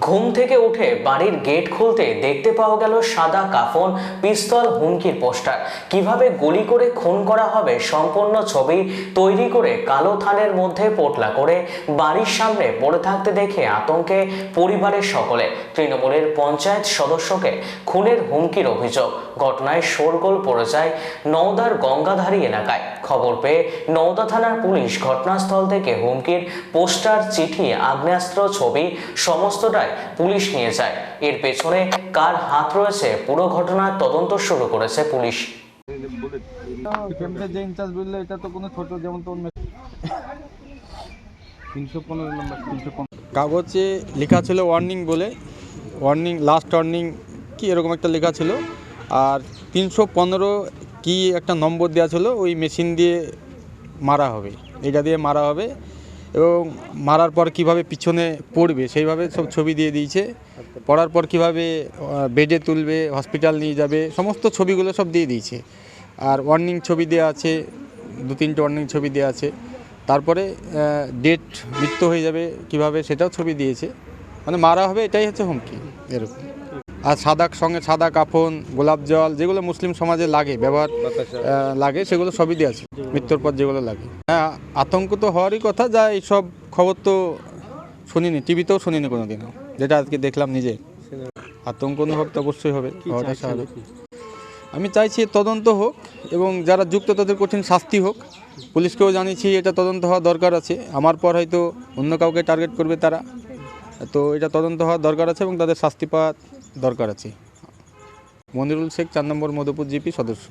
ঘুম থেকে উঠে বাড়ির গেট খুলতে দেখতে পাওয়া গেল সাদা কাফন, পিস্তল, হুমকির পোস্টার। কীভাবে গুলি করে খুন করা হবে সম্পূর্ণ ছবি তৈরি করে কালো থানের মধ্যে পোটলা করে বাড়ির সামনে পড়ে থাকতে দেখে আতঙ্কে পরিবারের সকলে। তৃণমূলের পঞ্চায়েত সদস্যকে খুনের হুমকির অভিযোগ। ঘটনায় শোরগোল পড়ে যায় নওদার গঙ্গাধারী এলাকায়। খবর পেয়ে নওদা থানার পুলিশ ঘটনাস্থল থেকে হুমকির পোস্টার, চিঠি, আগ্নেয়াস্ত্র, ছবি সমস্তটাই পুলিশ নিয়ে যায়। এর পেছনে কার হাত রয়েছে পুরো ঘটনার তদন্ত শুরু করেছে পুলিশ। ক্যাম্পের যে ইনচার্জ বলল এটা তো কোনো ছোট যেমন তোর তিনশো পনেরো নম্বর তিনশো পনেরো। কাগজে লেখা ছিল ওয়ার্নিং বলে। ওয়ার্নিং লাস্ট ওয়ার্নিং কি এরকম একটা লেখা ছিল। আর তিনশো পনেরো কি একটা নম্বর দেওয়া ছিল ওই মেশিন দিয়ে মারা হবে। এটা দিয়ে মারা হবে। এবং মারার পর কীভাবে পিছনে পড়বে, সেইভাবে সব ছবি দিয়ে দিয়েছে। পড়ার পর কীভাবে বেডে তুলবে হসপিটাল নিয়ে যাবে, সমস্ত ছবিগুলো সব দিয়ে দিয়েছে। আর ওয়ার্নিং ছবি দেওয়া আছে, দু তিনটে ওয়ার্নিং ছবি দেওয়া আছে। তারপরে ডেট মৃত্যু হয়ে যাবে কীভাবে সেটাও ছবি দিয়েছে। মানে মারা হবে এটাই হচ্ছে হুমকি, এরকম। আর সাদা সঙ্গে সাদা কাফন গোলাপ জল যেগুলো মুসলিম সমাজে লাগে ব্যবহার লাগে সেগুলো সবই দেওয়া আছে। মৃত্যুর পর যেগুলো লাগে। হ্যাঁ আতঙ্ক তো হওয়ারই কথা যা এইসব খবর তো শুনিনি টিভিতেও শুনিনি কোনো দিনও যেটা আজকে দেখলাম নিজে। আতঙ্ক অনুভব তো অবশ্যই হবে হওয়াটা স্বাভাবিক। আমি চাইছি তদন্ত হোক এবং যারা যুক্ত তাদের কঠিন শাস্তি হোক। পুলিশকেও জানিয়েছি এটা তদন্ত হওয়া দরকার আছে। আমার পর হয়তো অন্য কাউকে টার্গেট করবে তারা। তো এটা তদন্ত হওয়া দরকার আছে এবং তাদের শাস্তি পাওয়া দরকার আছে। মনিরুল শেখ চার নম্বর মধুপুর জিপি সদস্য।